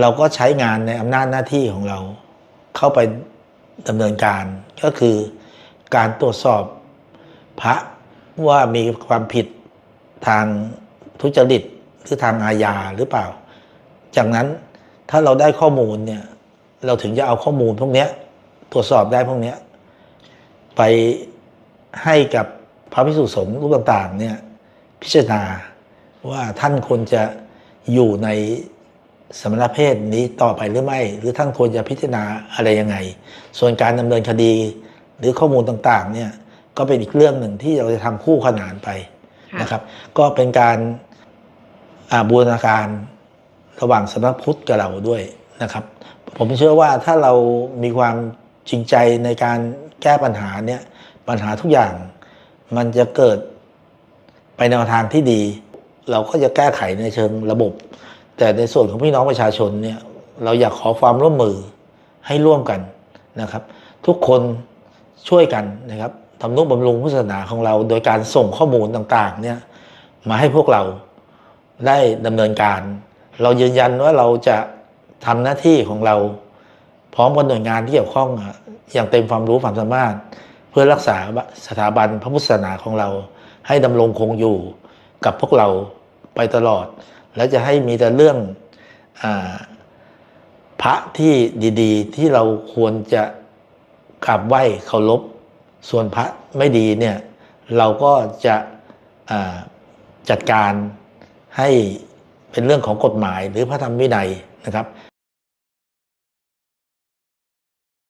เราก็ใช้งานในอำนาจหน้าที่ของเรา เข้าไปดำเนินการก็คือการตรวจสอบพระว่ามีความผิดทางทุจริตหรือทางอาญาหรือเปล่า จากนั้นถ้าเราได้ข้อมูลเนี่ยเราถึงจะเอาข้อมูลพวกนี้ตรวจสอบได้พวกนี้ไปให้กับพระพิสุสงฆ์รูปต่างๆเนี่ยพิจารณาว่าท่านควรจะอยู่ใน สมณเพศนี้ต่อไปหรือไม่ หรือท่านควรจะพิจารณาอะไรยังไง ส่วนการดำเนินคดีหรือข้อมูลต่างๆเนี่ยก็เป็นอีกเรื่องหนึ่งที่เราจะทำคู่ขนานไปค่ะนะครับ ก็เป็นการอ่าบูรณาการระหว่างสำนักพุทธกับเราด้วยนะครับ ผมเชื่อว่าถ้าเรามีความจริงใจในการแก้ปัญหาเนี่ยปัญหาทุกอย่างมันจะเกิดไปแนวทางที่ดี เราก็จะแก้ไขในเชิงระบบ แต่ในส่วนของพี่น้องประชาชนเนี่ยเราอยากขอความร่วมมือให้ร่วมกันนะครับ ทุกคนช่วยกันนะครับทำนุบำรุงพุทธศาสนาของเรา โดยการส่งข้อมูลต่างๆเนี่ยมาให้พวกเราได้ดำเนินการ เรายืนยันว่าเราจะทำหน้าที่ของเรา พร้อมกับหน่วยงานที่เกี่ยวข้องอย่างเต็มความรู้ความสามารถ เพื่อรักษาสถาบันพระพุทธศาสนาของเรา ให้ดำรงคงอยู่กับพวกเราไปตลอด แล้วจะให้มีแต่เรื่องอพระที่ดีๆ ที่เราควรจะกราบไหว้เคารพส่วนพระไม่ดีเนี่ยเราก็จะจัดการให้เป็นเรื่องของกฎหมายหรือพระธรรมวินัยนะครับ